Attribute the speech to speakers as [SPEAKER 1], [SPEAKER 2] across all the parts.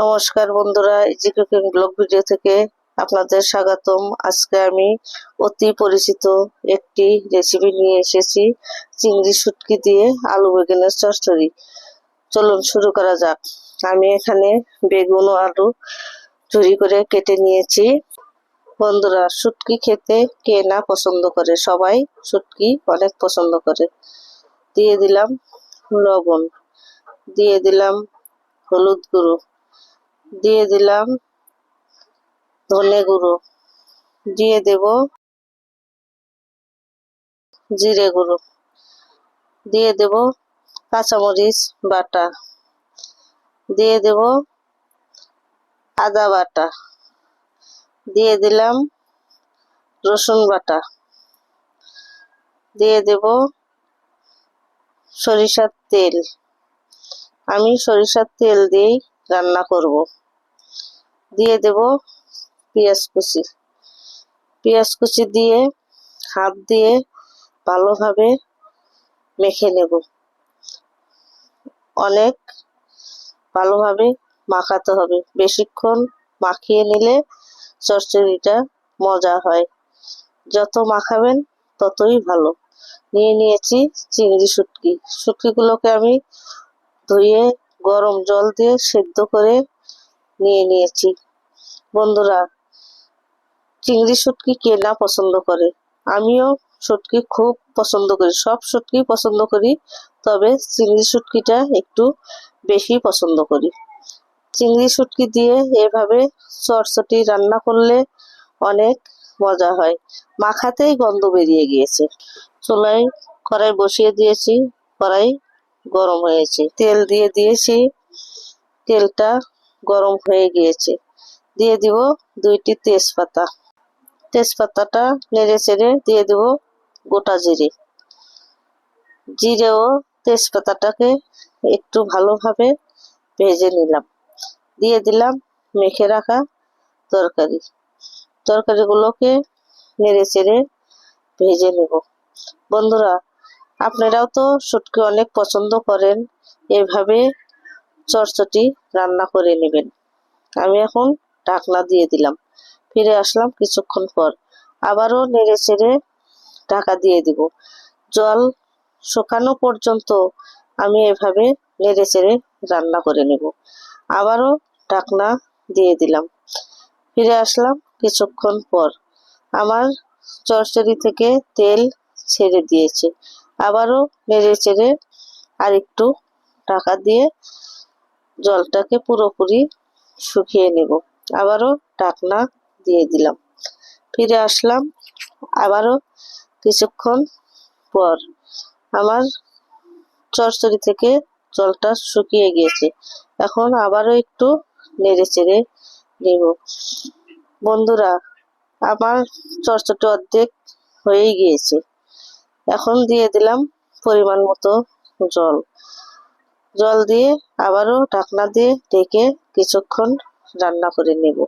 [SPEAKER 1] নমস্কার বন্ধুরা blog video থেকে আপনাদের স্বাগতম। আজকে আমি অতি পরিচিত একটি রেসিপি নিয়ে এসেছি, চিংড়ি শুটকি দিয়ে আলু বেগুনের চচ্চড়ি। চলুন শুরু করা যাক। আমি এখানে বেগুন ও আলু চুরি করে কেটে নিয়েছি। বন্ধুরা, শুটকি খেতে কে না পছন্দ করে? সবাই শুটকি অনেক পছন্দ করে। দিয়ে দিলাম লবণ, দিয়ে দিলাম হলুদ গুঁড়ো। দিয়ে দিলাম ধনে গুঁড়ো। দিয়ে দেব জিরে গুঁড়ো। দিয়ে দেব কাঁচামরিচ বাটা। দিয়ে দেব আদা বাটা। দিয়ে দিলাম রসুন বাটা। দিয়ে দেব সরিষার তেল। আমি সরিষার তেল দিয়েই রান্না করব। দিয়ে দেব পেঁয়াজ কুচি। পেঁয়াজ কুচি দিয়ে হাত দিয়ে ভালোভাবে মেখে নেব। অনেক ভালোভাবে মাখাতে হবে। বেশিক্ষণ মাখিয়ে নিলে চচ্চড়িটা মজা হয়। যত মাখাবেন ততই ভালো। নিয়ে নিয়েছি চিংড়ি শুটকি। শুটকিগুলোকে আমি ধুয়ে গরম জল দিয়ে সেদ্ধ করে নিয়ে নিয়েছি। বন্ধুরা, চিংড়ি শুটকি কে না পছন্দ করে? আমিও শুটকি খুব পছন্দ করি, সব শুটকি পছন্দ করি, তবে চিংড়ি শুটকিটা একটু বেশি পছন্দ করি। চিংড়ি শুটকি দিয়ে এভাবে চটচটি রান্না করলে অনেক মজা হয়। মাখাতেই গন্ধ বেরিয়ে গিয়েছে। চুলায় কড়াই বসিয়ে দিয়েছি, কড়াই গরম হয়েছে। তেল দিয়ে দিয়েছি। তেলটা গরম হয়ে গিয়েছে। দিয়ে দিব দুইটি তেজপাতা। তেজপাতাটা নেড়ে চেড়ে দিয়ে দিব গোটা জিরে। জিরে ও তেজপাতাটাকে একটু ভালোভাবে ভেজে নিলাম। দিয়ে দিলাম মেখে রাখা তরকারি। তরকারিগুলোকে নেড়ে চেড়ে ভেজে নেব। বন্ধুরা আপনারাও তো শুটকি অনেক পছন্দ করেন, এভাবে চরচটি রান্না করে নেবেন। আমি এখন ঢাকনা দিয়ে দিলাম। ফিরে আসলাম কিছুক্ষণ পর। আবারও নেড়ে চেড়ে ঢাকা দিয়ে দিব। জল শুকানো পর্যন্ত আমি এভাবে নেড়ে চেড়ে রান্না করে নেব। আবারও ঢাকনা দিয়ে দিলাম। ফিরে আসলাম কিছুক্ষণ পর। আমার চরচড়ি থেকে তেল ছেড়ে দিয়েছে। আবারও নেড়ে চেড়ে আর একটু ঢাকা দিয়ে জলটাকে পুরোপুরি শুকিয়ে নেব। আবারও ঢাকনা দিয়ে দিলাম। ফিরে আসলাম আবারও কিছুক্ষণ পর। আমার চরচড়ি থেকে জলটা শুকিয়ে গিয়েছে। এখন আবারও একটু নেড়ে চেড়ে নেব। বন্ধুরা, আমার চরচটি অর্ধেক হয়েই গিয়েছে। এখন দিয়ে দিলাম পরিমাণ মতো জল। জল দিয়ে আবারও ঢাকনা দিয়ে ঢেকে কিছুক্ষণ রান্না করে নেব।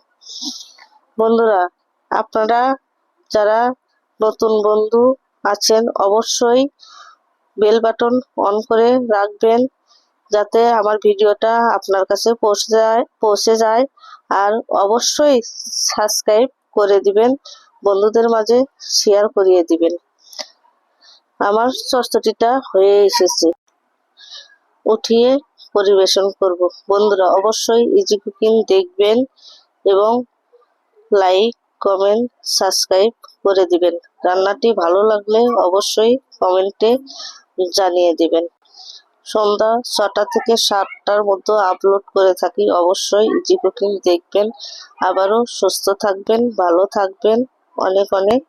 [SPEAKER 1] বন্ধুরা, আপনারা যারা নতুন বন্ধু আছেন, অবশ্যই বেল বাটন অন করে রাখবেন যাতে আমার ভিডিওটা আপনার কাছে পৌঁছে যায় পৌঁছে যায়। আর অবশ্যই সাবস্ক্রাইব করে দিবেন, বন্ধুদের মাঝে শেয়ার করিয়ে দিবেন। আমার চর্চাটিটা হয়ে এসেছে। উঠিয়ে পরিবেশন করব। বন্ধুরা, অবশ্যই ইজি কুকিং দেখবেন এবং লাইক কমেন্ট সাবস্ক্রাইব করে দিবেন। রান্নাটি ভালো লাগলে অবশ্যই কমেন্টে জানিয়ে দিবেন। সন্ধ্যা ছটা থেকে সাতটার মধ্যে আপলোড করে থাকি। অবশ্যই ইজি কুকিং দেখবেন। আবারও সুস্থ থাকবেন, ভালো থাকবেন। অনেক অনেক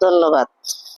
[SPEAKER 1] ধন্যবাদ।